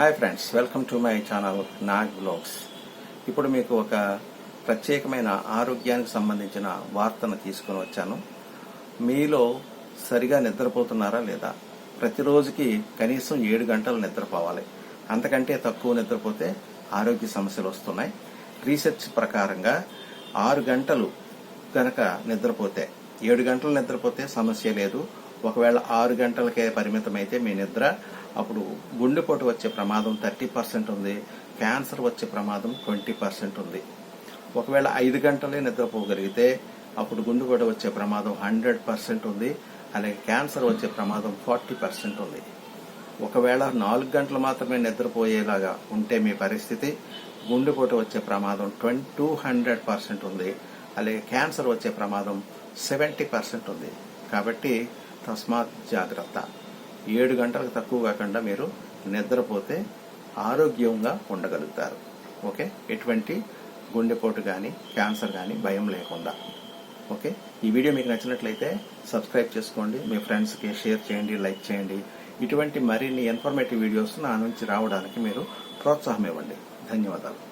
Hi friends welcome to my channel Nag blogs ఇప్పుడు మీకు ఒక ప్రత్యేకమైన ఆరోగ్యానికి సంబంధించిన వార్తను తీసుకొని వచ్చాను. మీలో సరిగా నిద్రపోతున్నారా లేదా? ప్రతిరోజుకి కనీసం ఏడు గంటలు నిద్రపోవాలి. అంతకంటే తక్కువ నిద్రపోతే ఆరోగ్య సమస్యలు వస్తున్నాయి. రీసెర్చ్ ప్రకారంగా ఆరు గంటలు గనక నిద్రపోతే ఏడు గంటలు నిద్రపోతే సమస్య లేదు. ఒకవేళ ఆరు గంటలకే పరిమితమైతే మీ నిద్ర అప్పుడు గుండెపోటు వచ్చే ప్రమాదం థర్టీ పర్సెంట్ ఉంది. క్యాన్సర్ వచ్చే ప్రమాదం ట్వంటీ పర్సెంట్ ఉంది. ఒకవేళ ఐదు గంటలే నిద్రపోగలిగితే అప్పుడు గుండెపోటు వచ్చే ప్రమాదం హండ్రెడ్ పర్సెంట్ ఉంది. అలాగే క్యాన్సర్ వచ్చే ప్రమాదం ఫార్టీ పర్సెంట్ ఉంది. ఒకవేళ నాలుగు గంటలు మాత్రమే నిద్రపోయేలాగా ఉంటే మీ పరిస్థితి గుండెపోటు వచ్చే ప్రమాదం ట్వంటీ టూ హండ్రెడ్ పర్సెంట్ ఉంది. అలాగే క్యాన్సర్ వచ్చే ప్రమాదం సెవెంటీ పర్సెంట్ ఉంది. కాబట్టి తస్మాత్ జాగ్రత్త. ఏడు గంటలకు తక్కువ కాకుండా మీరు నిద్రపోతే ఆరోగ్యంగా ఉండగలుగుతారు. ఓకే? ఎటువంటి గుండెపోటు కానీ క్యాన్సర్ కానీ భయం లేకుండా. ఓకే? ఈ వీడియో మీకు నచ్చినట్లయితే సబ్స్క్రైబ్ చేసుకోండి మీ ఫ్రెండ్స్కి షేర్ చేయండి లైక్ చేయండి. ఇటువంటి మరిన్ని ఇన్ఫర్మేటివ్ వీడియోస్ నా నుంచి రావడానికి మీరు ప్రోత్సాహం ఇవ్వండి. ధన్యవాదాలు.